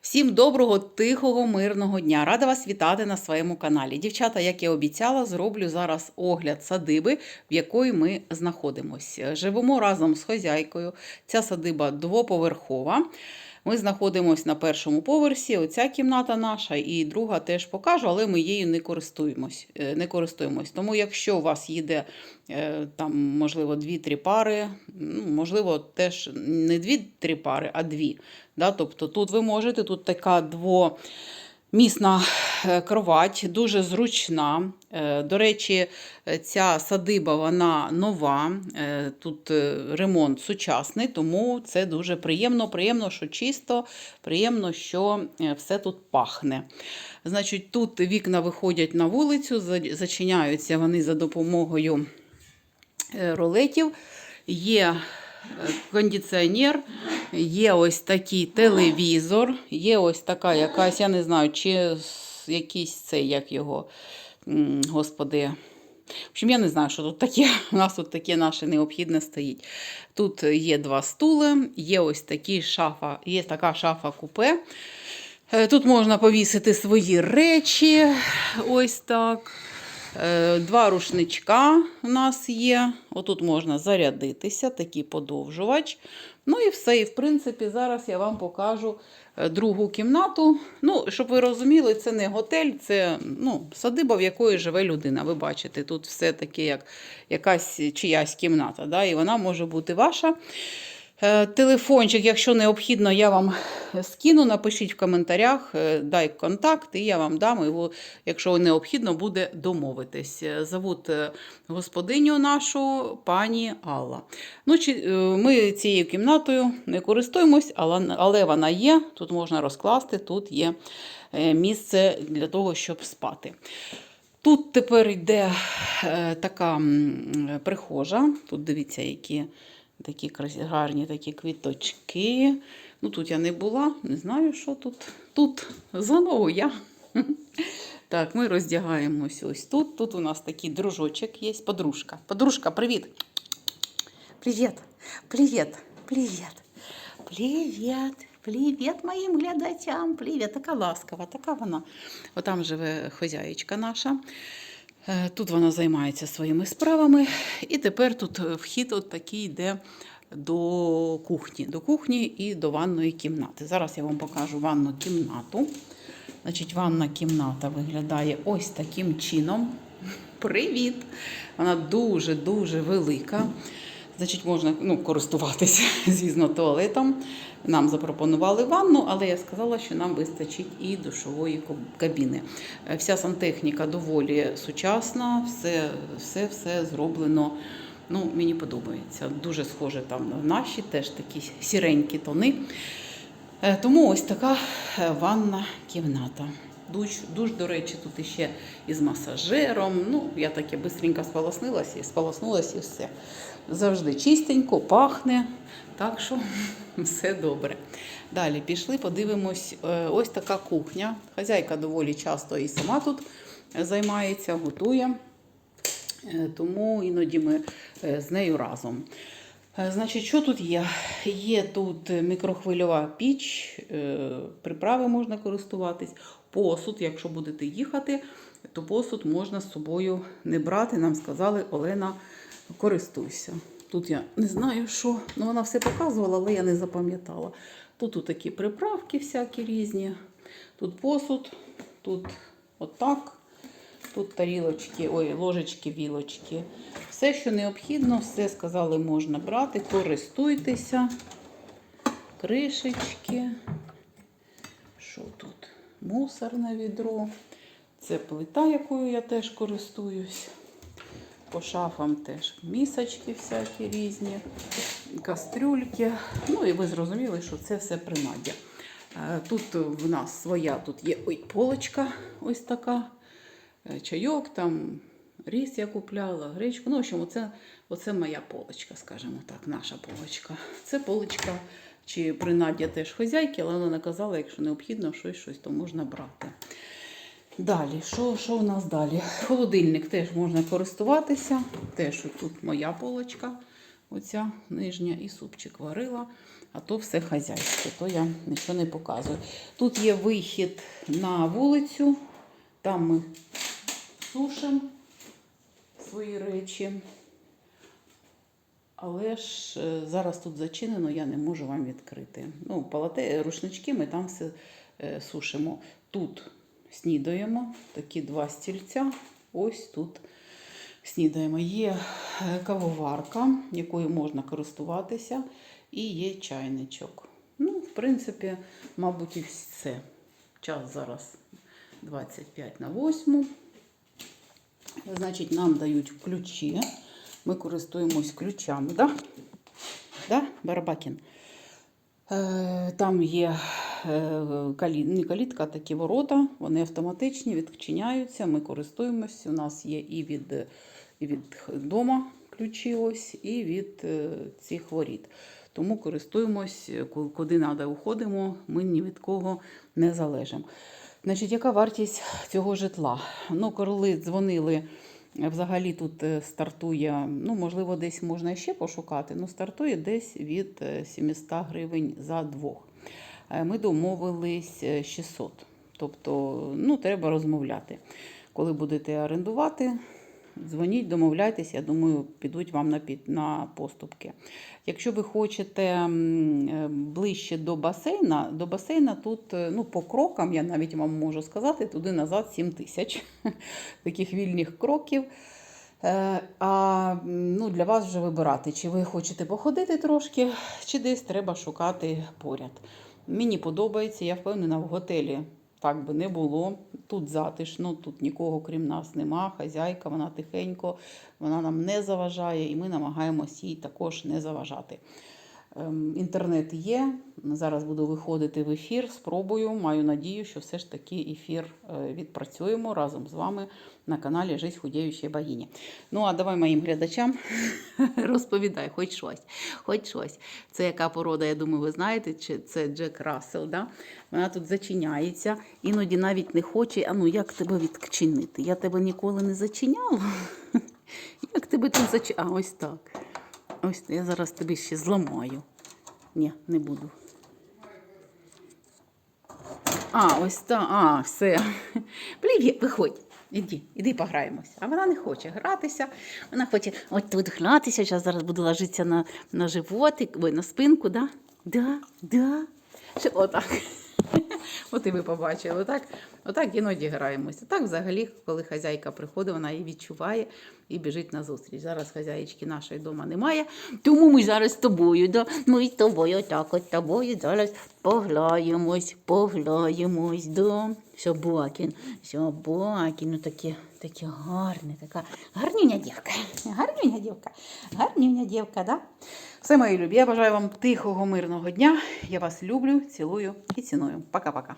Всім доброго, тихого, мирного дня! Рада вас вітати на своєму каналі. Дівчата, як і обіцяла, зроблю зараз огляд садиби, в якої ми знаходимося. Живемо разом з хазяйкою. Ця садиба двоповерхова. Ми знаходимося на першому поверсі. Оця кімната наша, і друга теж покажу, але ми її не користуємось. е, Не користуємось. Тому, якщо у вас їде е, там, можливо, дві-три пари, ну, можливо, теж не дві-три пари, а дві. Да? Тобто тут ви можете, тут така двомісна е, кровать, дуже зручна. Е, До речі, ця садиба вона нова, е, тут ремонт сучасний, тому це дуже приємно. Приємно, що чисто, приємно, що все тут пахне. Значить, тут вікна виходять на вулицю, зачиняються вони за допомогою ролетів. Є кондиціонер, є ось такий телевізор, є ось така якась, я не знаю, чи якийсь цей, як його, господи. В общем, я не знаю, що тут таке. У нас тут таке наше необхідне стоїть. Тут є два стули, є ось такі шафа, є така шафа купе. Е, Тут можна повісити свої речі. Ось так. Е, Два рушничка у нас є. Отут можна зарядитися, такий подовжувач. Ну і все. І в принципі, зараз я вам покажу е, другу кімнату. Ну, щоб ви розуміли, це не готель, це ну, садиба, в якої живе людина. Ви бачите, тут все таке, як якась чиясь кімната. Да? І вона може бути ваша. Е, Телефончик, якщо необхідно, я вам скину, напишіть в коментарях, е, дай контакт, і я вам дам його, якщо необхідно, буде домовитись. Е, Зовут господиню нашу пані Алла. Ну, ми цією кімнатою не користуємось, але, вона є. Тут можна розкласти, тут є місце для того, щоб спати. Тут тепер йде така прихожа. Тут дивіться, які такі гарні такі квіточки. Ну, тут я не була, не знаю, що тут. Тут знову я. Так, ми роздягаємось ось тут. Тут у нас такий дружочок є, подружка. Подружка, привіт. Привіт, привіт, привіт. Привіт, привіт моїм глядачам. Привіт, така ласкава, така вона. Отам живе хозяєчка наша. Е, Тут вона займається своїми справами. І тепер тут е, вхід от такий йде до кухні, до кухні і до ванної кімнати. Зараз я вам покажу ванну кімнату. Значить, ванна кімната виглядає ось таким чином. Привіт! Вона дуже-дуже велика. Значить, можна ну, користуватися, звісно, туалетом. Нам запропонували ванну, але я сказала, що нам вистачить і душової кабіни. Е, Вся сантехніка доволі сучасна, все, все, все зроблено. Ну, мені подобається. Дуже схоже там на наші, теж такі сіренькі тони. Е, Тому ось така е, ванна кімната. Душ, душ, до речі, тут іще із масажером. Ну, я таке бистренько сполоснилася і сполоснулася і все. Завжди чистенько, пахне. Так що все добре. Далі пішли, подивимось. Е, Ось така кухня. Хазяйка доволі часто і сама тут займається, готує. Е, Тому іноді ми е, з нею разом. Значить, що тут є? Є тут мікрохвильова піч, приправи можна користуватись, посуд, якщо будете їхати, то посуд можна з собою не брати. Нам сказали, Олена, користуйся. Тут я не знаю, що, ну вона все показувала, але я не запам'ятала. Тут такі приправки всякі різні, тут посуд, тут отак. Тут тарілочки, ой, ложечки, вілочки. Все, що необхідно, все сказали, можна брати, користуйтеся. Кришечки. Що тут? Мусорне відро. Це плита, якою я теж користуюсь. По шафам теж місочки всякі різні, кастрюльки. Ну і ви зрозуміли, що це все принаддя. Е, Тут в нас своя, тут є ой, полочка ось така е, чайок, там ріс я купляла, гречку. Ну, в общем, оце, оце моя полочка, скажімо так, наша полочка. Це полочка чи принаддя теж хозяйки, але вона наказала, якщо необхідно щось, щось, то можна брати. Далі, що, що у нас далі? Холодильник теж можна користуватися. Теж тут моя полочка. оця нижня і супчик варила, а то все хазяйське, то я нічого не показую. Тут є вихід на вулицю, там ми сушимо свої речі. Але ж е, зараз тут зачинено, я не можу вам відкрити. Ну, палате, рушнички ми там все е, сушимо. Тут снідаємо, такі два стільця. Ось тут снідаємо. Є е, кавоварка, якою можна користуватися, і є чайничок. Ну, в принципі, мабуть, і все. Час зараз 25 на 8. Значить, нам дають ключі. Ми користуємось ключами, да? Да, Барабакін? Е, Там є е, не калітка, а такі ворота, вони автоматичні, відчиняються. Ми користуємось. У нас є і від, і від дома ключі, ось, і від е, цих воріт. Тому користуємось, куди треба, уходимо, ми ні від кого не залежимо. Значить, яка вартість цього житла? Ну, коли дзвонили, взагалі тут е, стартує, ну, можливо, десь можна ще пошукати, але стартує десь від е, 700 гривень за двох. Е, Ми домовились е, 600. Тобто, ну, треба розмовляти. Коли будете орендувати, дзвоніть, домовляйтесь, я думаю, підуть вам на, на поступки. Якщо ви хочете е, ближче до басейна, до басейна тут е, ну, по крокам, я навіть вам можу сказати, туди-назад 7 тисяч таких вільних кроків. Е, А ну, для вас вже вибирати, чи ви хочете походити трошки, чи десь треба шукати поряд. Мені подобається, я впевнена, в готелі так би не було. Тут затишно, тут нікого крім нас нема. Хазяйка, вона тихенько, вона нам не заважає, і ми намагаємось їй також не заважати. Ем, Інтернет є. Зараз буду виходити в ефір. Спробую. Маю надію, що все ж таки ефір е, відпрацюємо разом з вами на каналі Жизнь худіючої богині. Ну а давай моїм глядачам розповідай, хоч щось. Хоч щось. Це яка порода, я думаю, ви знаєте, чи це Джек Рассел. Да? Вона тут зачиняється, іноді навіть не хоче. А ну як тебе відчинити? Я тебе ніколи не зачиняла. Як тебе тут зачиняти? А ось так. Ось я зараз тобі ще зламаю. Ні, не буду. А, ось так. А, все. Привіт, виходь. Іди, іди пограємось. А вона не хоче гратися. Вона хоче от тут гратися. Зараз зараз буду ложитися на, на животик, ой, на спинку, да? Да, да. Що, отак. От і ви побачили. Отак, отак іноді граємося. Так взагалі, коли хазяйка приходить, вона її відчуває і біжить на зустріч. Зараз хазяїчки нашої вдома немає, тому ми зараз з тобою. Да? Ми з тобою так от тобою зараз пограємось, пограємось. Да? Собакін, собакін, ну таке, таке гарне, така гарнюня дівка. Гарнюня дівка, гарнюня дівка, да? Все, мої любі, я бажаю вам тихого, мирного дня. Я вас люблю, цілую і ціную. Пока-пока.